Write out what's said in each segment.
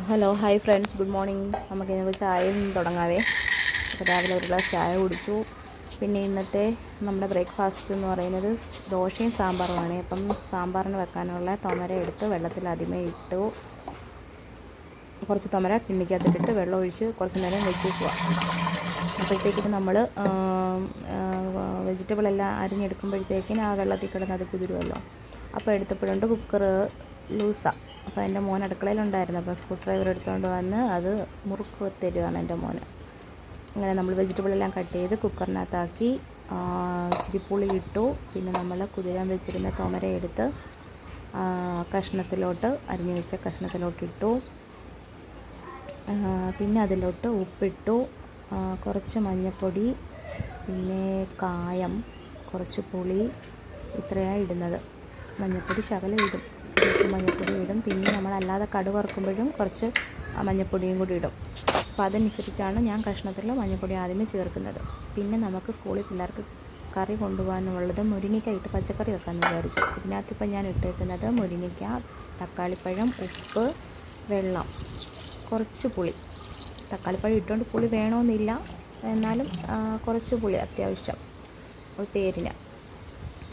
Hello hi friends. Good morning. നമുക്ക് ഇന്ന് ചായയും തുടങ്ങാവേ. രാവിലെ ഒരു ഗ്ലാസ് ചായ കുടിച്ചു. പിന്നെ ഇന്നത്തെ നമ്മുടെ ബ്രേക്ക്ഫാസ്റ്റ് എന്ന് പറയുന്നത് ദോശയും സാമ്പാറുമാണ് അപ്പം സാമ്പാറിന് വെക്കാനുള്ള തൊമര എടുത്ത് വെള്ളത്തിൽ ആദ്യമേ ഇട്ടു. കുറച്ച് തൊമര കിണ്ണിക്കകത്തിട്ടിട്ട് വെള്ളം ഒഴിച്ച് കുറച്ച് നേരം വെച്ചേക്കുക. അപ്പോഴത്തേക്കിന് നമ്മൾ വെജിറ്റബിൾ എല്ലാം അരിഞ്ഞെടുക്കുമ്പോഴത്തേക്കിന് ആ വെള്ളത്തിൽ കിടന്ന് അത് കുതിരുമല്ലോ അപ്പോൾ എടുത്തപ്പോഴുണ്ട് കുക്കർ ലൂസാണ് അപ്പോൾ എന്റെ മോൻ അടുക്കളയിലുണ്ടായിരുന്നു. അപ്പോൾ സ്ക്രൂ ഡ്രൈവർ എടുത്തുകൊണ്ട് വന്ന് അത് മുറുക്ക് തരുവാണ് എന്റെ മോന്. അങ്ങനെ നമ്മൾ വെജിറ്റബിൾ എല്ലാം കട്ട് ചെയ്ത് കുക്കറിനകത്താക്കി ഇച്ചിരി പുളി ഇട്ടു. പിന്നെ നമ്മൾ കുതിരാൻ വെച്ചിരുന്ന തോമര എടുത്ത് കഷ്ണത്തിലോട്ട് അരിഞ്ഞു വെച്ച കഷ്ണത്തിലോട്ട് ഇട്ടു. പിന്നെ അതിലോട്ട് ഉപ്പിട്ടു. കുറച്ച് മഞ്ഞൾപ്പൊടി പിന്നെ കായം കുറച്ച് പുളി ഇത്രയാണ് ഇടുന്നത്. മഞ്ഞൾപ്പൊടി ശകലം ഇടും. ചെറിയ മഞ്ഞൾപ്പൊടി ഇടും. പിന്നെ നമ്മൾ അല്ലാതെ കടുക് കുറച്ച് മഞ്ഞൾപ്പൊടിയും കൂടി ഇടും. അപ്പോൾ അതനുസരിച്ചാണ് ഞാൻ കഷ്ണത്തിൽ മഞ്ഞൾപ്പൊടി ആദ്യമേ ചേർക്കുന്നത്. പിന്നെ നമുക്ക് സ്കൂളിൽ പിള്ളേർക്ക് കറി കൊണ്ടുപോകാനുള്ളത് മുരിങ്ങയ്ക്ക പച്ചക്കറി വെക്കാമെന്ന് വിചാരിച്ചു. ഇതിനകത്തിപ്പോൾ ഞാൻ ഇട്ടേക്കുന്നത് മുരിങ്ങയ്ക്ക തക്കാളിപ്പഴം ഉപ്പ് വെള്ളം. കുറച്ച് പുളി. തക്കാളിപ്പഴം ഇട്ടുകൊണ്ട് പുളി വേണമെന്നില്ല എന്നാലും കുറച്ച് പുളി അത്യാവശ്യം. ഒരു പേരിന്.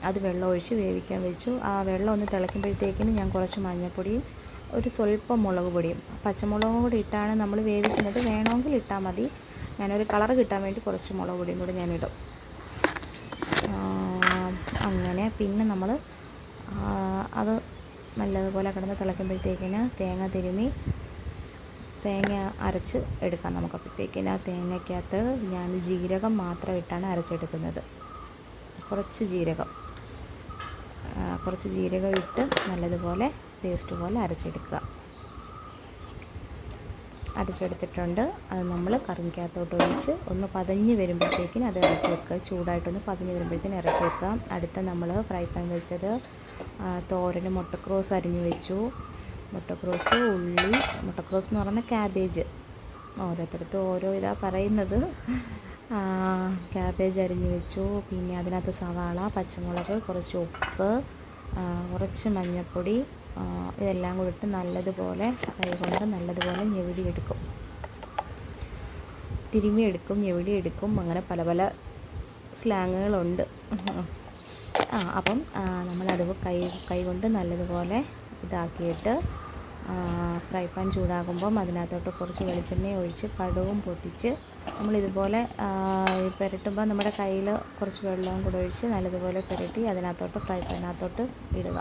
അത് വെള്ളം ഒഴിച്ച് വേവിക്കാൻ വെച്ചു. ആ വെള്ളം ഒന്ന് തിളയ്ക്കുമ്പോഴത്തേക്കിന് ഞാൻ കുറച്ച് മഞ്ഞൾപ്പൊടിയും ഒരു സ്വല്പം മുളക് പൊടിയും പച്ചമുളകും കൂടി ഇട്ടാണ് നമ്മൾ വേവിക്കുന്നത്. വേണമെങ്കിൽ ഇട്ടാൽ മതി. ഞാനൊരു കളർ കിട്ടാൻ വേണ്ടി കുറച്ച് മുളക് പൊടിയും കൂടി ഞാനിടും. അങ്ങനെ പിന്നെ നമ്മൾ അത് നല്ലതുപോലെ കിടന്ന് തിളയ്ക്കുമ്പോഴത്തേക്കിന് തേങ്ങ തിരുമി തേങ്ങ അരച്ച് എടുക്കാം നമുക്ക് അപ്പോഴത്തേക്കിന് ആ തേങ്ങയ്ക്കകത്ത് ഞാൻ ജീരകം മാത്രം ഇട്ടാണ് അരച്ചെടുക്കുന്നത്. കുറച്ച് ജീരകം. കുറച്ച് ജീരകം ഇട്ട് നല്ലതുപോലെ പേസ്റ്റ് പോലെ അരച്ചെടുക്കുക. അരച്ചെടുത്തിട്ടുണ്ട്. അത് നമ്മൾ കറിക്കകത്തോട്ട് ഒഴിച്ച് ഒന്ന് പതഞ്ഞ് വരുമ്പോഴത്തേക്കിന് അത് ഇറക്കി വെക്കുക. ചൂടായിട്ടൊന്ന് പതഞ്ഞ് വരുമ്പോഴത്തേക്കിന് ഇറക്കി വെക്കുക. അടുത്ത നമ്മൾ ഫ്രൈ പാൻ വെച്ചത് തോരന് മുട്ടക്രോസ് അരിഞ്ഞ് വെച്ചു. മുട്ടക്രോസ് ഉള്ളി മുട്ടക്രോസ് എന്ന് പറയുന്ന ക്യാബേജ് ഓരോരുത്തർക്ക് ഓരോ ഇതാ പറയുന്നത്. ക്യാബേജ് അരിഞ്ഞ് വെച്ചു. പിന്നെ അതിനകത്ത് സവാള പച്ചമുളക് കുറച്ച് ഉപ്പ് കുറച്ച് മഞ്ഞൾപ്പൊടി ഇതെല്ലാം കൂടി ഇട്ട് നല്ലതുപോലെ കൈകൊണ്ട് നല്ലതുപോലെ എടുക്കും തിരുമിയെടുക്കും ഞെവിടിയെടുക്കും. അങ്ങനെ പല പല സ്ലാങ്ങുകളുണ്ട്. ആ അപ്പം നമ്മളത് കൈ കൈ കൊണ്ട് നല്ലതുപോലെ ഇതാക്കിയിട്ട് ഫ്രൈ പാൻ ചൂടാകുമ്പം അതിനകത്തോട്ട് കുറച്ച് വെളിച്ചെണ്ണ ഒഴിച്ച് കടുവും പൊട്ടിച്ച് നമ്മളിതുപോലെ പുരട്ടുമ്പോൾ നമ്മുടെ കയ്യിൽ കുറച്ച് വെള്ളവും കൂടെ ഒഴിച്ച് നല്ലതുപോലെ പുരട്ടി അതിനകത്തോട്ട് ഫ്രൈ പാനകത്തോട്ട് ഇടുക.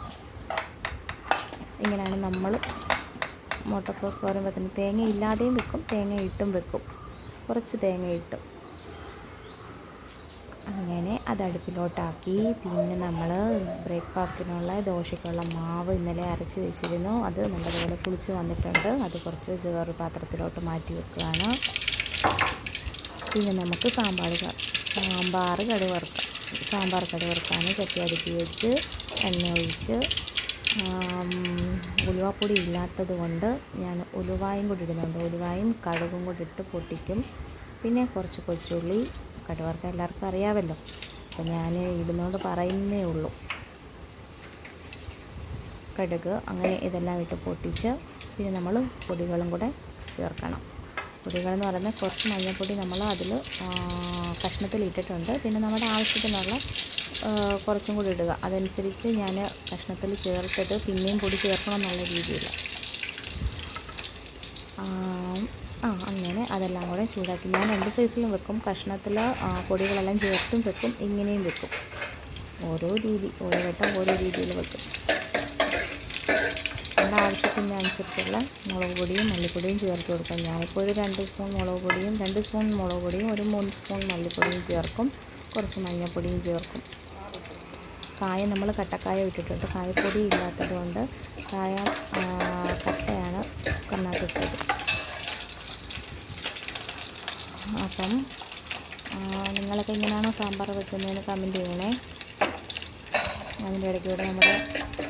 ഇങ്ങനെയാണ് നമ്മൾ മുട്ടക്കോസ് തോരൻ വെക്കുന്നത്. തേങ്ങ ഇല്ലാതെയും വെക്കും തേങ്ങ ഇട്ടും വെക്കും. കുറച്ച് തേങ്ങ ഇട്ടും. അങ്ങനെ അത് അടുപ്പിലോട്ടാക്കി. പിന്നെ നമ്മൾ ബ്രേക്ക്ഫാസ്റ്റിനുള്ള ദോശയ്ക്കുള്ള മാവ് ഇന്നലെ അരച്ച് വെച്ചിരുന്നു. അത് നല്ലതുപോലെ പുളിച്ച് വന്നിട്ടുണ്ട്. അത് കുറച്ച് ചെറു പാത്രത്തിലോട്ട് മാറ്റി വെക്കുകയാണ്. പിന്നെ നമുക്ക് സാമ്പാർ സാമ്പാർ കടി വറുക്കാം സാമ്പാർ കടി വറുക്കാണ് ചട്ടി അടുപ്പി വെച്ച് എണ്ണ ഒഴിച്ച്. ഉലുവപ്പൊടി ഇല്ലാത്തത് കൊണ്ട് ഞാൻ ഉലുവായും കൂടി ഇടുന്നുണ്ട്. ഉലുവായും കടുകും കൂടി ഇട്ട് പൊട്ടിക്കും. പിന്നെ കുറച്ച് കൊച്ചുള്ളി കടുവർക്ക് എല്ലാവർക്കും അറിയാമല്ലോ. അപ്പം ഞാൻ ഇടുന്നോണ്ട് പറയുന്നേ ഉള്ളൂ. കടുക് അങ്ങനെ ഇതെല്ലാം ഇട്ട് പൊട്ടിച്ച് പിന്നെ നമ്മൾ പൊടികളും കൂടെ ചേർക്കണം. പൊടികളെന്ന് പറയുന്നത് കുറച്ച് മഞ്ഞൾപ്പൊടി നമ്മൾ അതിൽ കഷ്ണത്തിൽ ഇട്ടിട്ടുണ്ട്. പിന്നെ നമ്മുടെ ആവശ്യത്തിനുള്ള കുറച്ചും കൂടി ഇടുക. അതനുസരിച്ച് ഞാൻ കഷ്ണത്തിൽ ചേർത്തിട്ട് പിന്നെയും പൊടി ചേർക്കണം എന്നുള്ള രീതിയിൽ ആ അങ്ങനെ അതെല്ലാം കൂടെ ചൂടാക്കി. ഞാൻ രണ്ട് സൈസിലും വെക്കും. കഷ്ണത്തിൽ പൊടികളെല്ലാം ചേർത്തും വെക്കും. ഇങ്ങനെയും വെക്കും. ഓരോ രീതി ഓരോ വട്ടം ഓരോ രീതിയിൽ വെക്കും. നമ്മുടെ ആവശ്യത്തിന് അനുസരിച്ചുള്ള മുളക് പൊടിയും മല്ലിപ്പൊടിയും ചേർത്ത് കൊടുക്കാം. ഞാനിപ്പോൾ ഒരു രണ്ട് സ്പൂൺ മുളക് പൊടിയും രണ്ട് സ്പൂൺ മുളക് പൊടിയും ഒരു മൂന്ന് സ്പൂൺ മല്ലിപ്പൊടിയും ചേർക്കും. കുറച്ച് മഞ്ഞൾപ്പൊടിയും ചേർക്കും. കായ നമ്മൾ കട്ടക്കായ ഇട്ടിട്ടുണ്ട്. കായപ്പൊടി ഇല്ലാത്തത് കൊണ്ട് കായ കട്ടയാണ് കണ്ണാത്തിട്ടത്. അപ്പം നിങ്ങളൊക്കെ എങ്ങനെയാണോ സാമ്പാർ വെക്കുന്നതെന്ന് കമന്റ് ചെയ്യണേ. അതിന്റെ ഇടയ്ക്കൂടെ നമ്മുടെ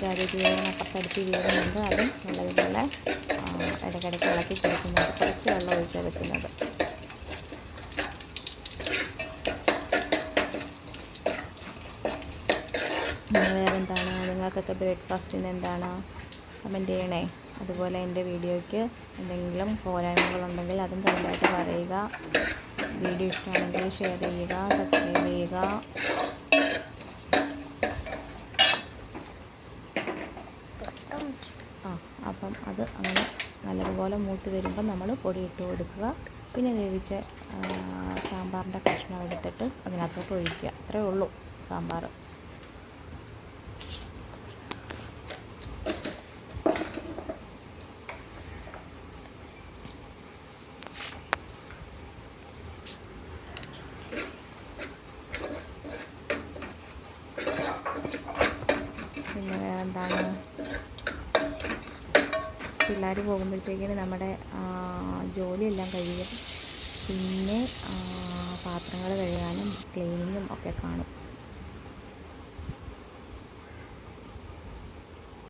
ക്യാരറ്റ് വേഗം അപ്പുറത്തടുത്ത് വീഴുന്നുണ്ട് അതും നല്ലതുപോലെ ഇടയ്ക്കിടയ്ക്ക് ഇളക്കി കൊടുക്കുന്നുണ്ട്. കുറച്ച് വെള്ളം ഒഴിച്ചാൽ വെക്കുന്നത്. വേറെന്താണ്? നിങ്ങൾക്കൊക്കെ ബ്രേക്ക്ഫാസ്റ്റിന് എന്താണ് കമന്റ് ചെയ്യണേ? അതുപോലെ എന്റെ വീഡിയോയ്ക്ക് എന്തെങ്കിലും പോരായ്മകളുണ്ടെങ്കിൽ അതും കമന്റായിട്ട് പറയുക. വീഡിയോ ഇഷ്ടമാണെങ്കിൽ ഷെയർ ചെയ്യുക സബ്സ്ക്രൈബ് ചെയ്യുക. ആ അപ്പം അത് അങ്ങനെ നല്ലതുപോലെ മൂത്ത് വരുമ്പോൾ നമ്മൾ പൊടി ഇട്ട് കൊടുക്കുക. പിന്നെ വേവിച്ച സാമ്പാറിന്റെ കഷ്ണം എടുത്തിട്ട് അതിനകത്തോട്ട് ഒഴിക്കുക. അത്രേ ഉള്ളൂ സാമ്പാർ പിന്നെ വേറെ എന്താണ് പിള്ളേർ പോകുമ്പോഴത്തേക്കിന് നമ്മുടെ ജോലിയെല്ലാം കഴിയും. പിന്നെ പാത്രങ്ങൾ കഴുകാനും ക്ലീനിങ്ങും ഒക്കെ കാണും.